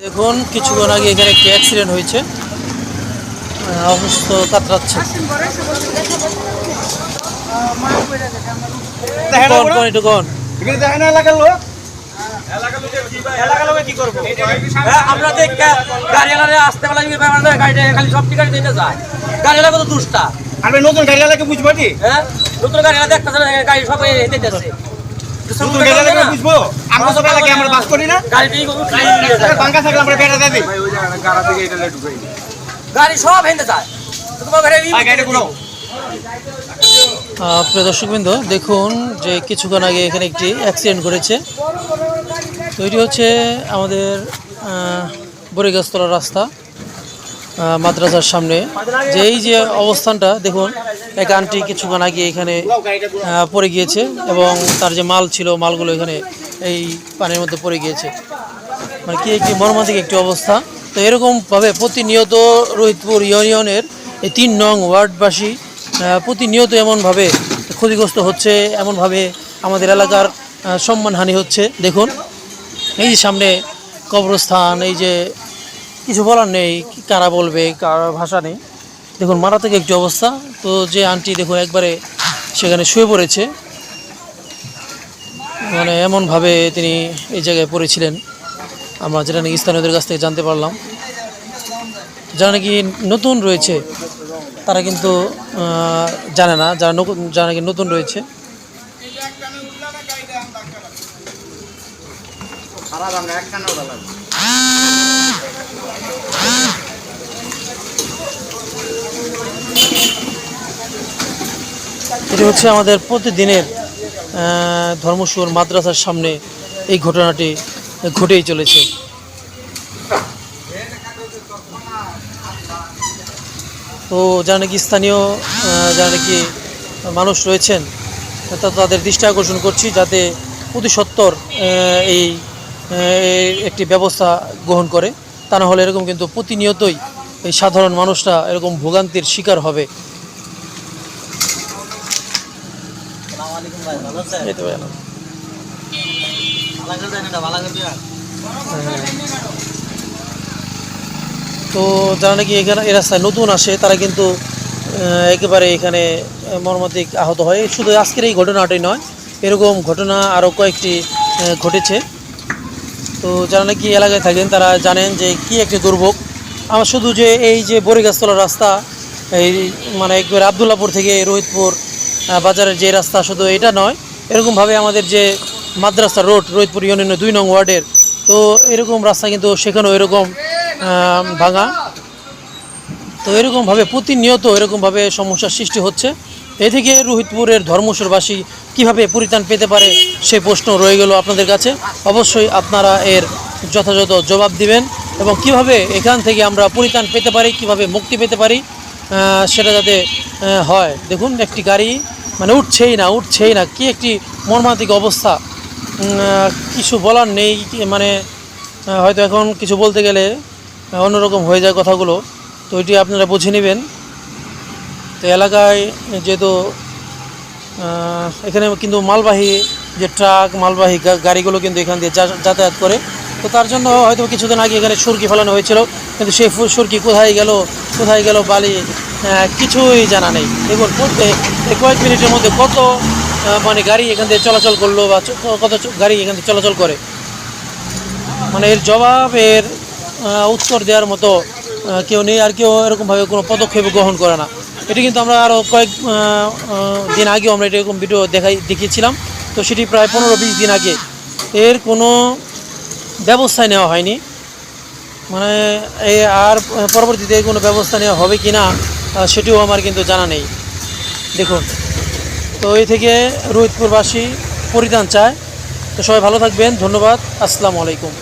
দেখুন কিছুক্ষণ আগে এখানে একটি অ্যাক্সিডেন্ট হয়েছে অসুস্থ কাতরাচ্ছে হ্যাঁ, আমরা দেখ গাড়ি আলাদা আসতে আমাদের গাড়িটা খালি সব গাড়ি দিতে যায় গাড়ি আলাদা কত দুষ্টা আমি নতুন গাড়ি আলাকে বুঝব হ্যাঁ নতুন গাড়ি আলাদা দেখতে গাড়ি সব হেঁটে যাচ্ছে নতুন গাড়ি আলাকে বুঝব। আমরা সব এলাকায় আমরা বাস করি না? গাড়ি থাকলে আমরা বেড়া দেয় গাড়ি সব হেঁটে যায়। তোমার গাড়ি আর গাড়ি কোনো আহ, প্রিয় দর্শকবৃন্দ দেখুন যে কিছুক্ষণ আগে এখানে একটি অ্যাক্সিডেন্ট করেছে তো এটি হচ্ছে আমাদের আহ, বরিগাছতলা রাস্তা আহ, মাদ্রাসার সামনে। যে এই যে অবস্থানটা দেখুন এক আন্টি কিছুক্ষণ আগে এখানে পড়ে গিয়েছে এবং তার যে মাল ছিল, মালগুলো এখানে এই পানির মধ্যে পড়ে গিয়েছে। মানে কি একটি মর্মান্তিক একটি অবস্থা। তো এরকমভাবে প্রতিনিয়ত রোহিতপুর ইউনিয়নের এই তিন নং ওয়ার্ডবাসী প্রতিনিয়ত এমনভাবে ক্ষতিগ্রস্ত হচ্ছে, এমনভাবে আমাদের এলাকার সম্মানহানি হচ্ছে। দেখুন, এই যে সামনে কবরস্থান, এই যে কিছু বলার নেই, কারা বলবে, কার ভাষা নেই। দেখুন, মারাত্মক একটি অবস্থা। তো যে আন্টি দেখুন, একবারে সেখানে শুয়ে পড়েছে। মানে এমনভাবে তিনি এই জায়গায় পড়েছিলেন। আমরা যেটা নাকি স্থানীয়দের কাছ থেকে জানতে পারলাম। যারা নাকি নতুন রয়েছে, তারা কিন্তু জানে না। যারা যারা নাকি নতুন রয়েছে। এটি হচ্ছে আমাদের প্রতিদিনের ধর্মসুর মাদ্রাসার সামনে এই ঘটনাটি ঘটেই চলেছে। তো যারা নাকি স্থানীয় যারা নাকি মানুষ রয়েছেন তা তাদের দৃষ্টি আকর্ষণ করছি যাতে অতি সত্বর আহ, এই একটি ব্যবস্থা গ্রহণ করে। তা না হলে এরকম কিন্তু প্রতিনিয়তই এই সাধারণ মানুষরা এরকম ভোগান্তির শিকার হবে। এই তো ভাই, তো যারা নাকি এখানে এই রাস্তায় নতুন আসে তারা কিন্তু একেবারে এখানে মর্মান্তিক আহত হয়। শুধু আজকের এই ঘটনাটাই নয় এরকম ঘটনা আরও কয়েকটি ঘটেছে। তো যারা নাকি এলাকায় থাকেন তারা জানেন যে কি একটি দুর্ভোগ। আমার শুধু যে এই যে বরিগাছতলা রাস্তা এই মানে একবারে আবদুল্লাপুর থেকে রোহিতপুর বাজারের যে রাস্তা শুধু এটা নয়, এরকমভাবে আমাদের যে মাদ্রাসা রোড, রোহিতপুর ইউনিয়নের দুই নং ওয়ার্ডের, তো এরকম রাস্তা কিন্তু সেখানেও এরকম ভাঙা। তো এরকমভাবে প্রতিনিয়ত এরকমভাবে সমস্যার সৃষ্টি হচ্ছে। এ থেকে রোহিতপুরের ধর্মসুরবাসী কীভাবে পরিত্রাণ পেতে পারে সেই প্রশ্ন রয়ে গেল আপনাদের কাছে। অবশ্যই আপনারা এর যথাযথ জবাব দিবেন এবং কীভাবে এখান থেকে আমরা পরিত্রাণ পেতে পারি, কীভাবে মুক্তি পেতে পারি সেটা যাতে হয়। দেখুন, একটি গাড়ি মানে উঠছেই না উঠছেই না। কি একটি মর্মান্তিক অবস্থা? কিছু বলার নেই মানে হয়তো এখন কিছু বলতে গেলে অন্যরকম হয়ে যায় কথাগুলো। তো এটি আপনারা বুঝে নেবেন। তো এলাকায় যেহেতু এখানে কিন্তু মালবাহী যে ট্রাক, মালবাহী গাড়িগুলো কিন্তু এখান দিয়ে যাতায়াত করে। তো তার জন্য হয়তো কিছুদিন আগে এখানে সুরকি ফেলানো হয়েছিল। কিন্তু সেই সুরকি কোথায় গেল? কোথায় গেল বালি? কিছুই জানা নেই। দেখুন কয়েক মিনিটের মধ্যে কত মানে গাড়ি এখান থেকে চলাচল করল বা কত গাড়ি এখান থেকে চলাচল করে। মানে এর জবাবের উত্তর দেওয়ার মতো কেউ নেই, আর কেউ এরকমভাবে কোনো পদক্ষেপ গ্রহণ করে না। এটি কিন্তু আমরা আরও কয়েক দিন আগেও আমরা এরকম ভিডিও দেখাই, দেখিয়েছিলাম। তো সেটি প্রায় পনেরো বিশ দিন আগে। এর কোনো ব্যবস্থাই নেওয়া হয়নি। মানে এই আর পরবর্তীতে কোনো ব্যবস্থা নেওয়া হবে কি না সেটিও আমার কিন্তু জানা নেই। দেখুন, তো এই থেকে রোহিতপুরবাসী পরিধান চায়। তো সবাই ভালো থাকবেন, ধন্যবাদ, আসসালামু আলাইকুম।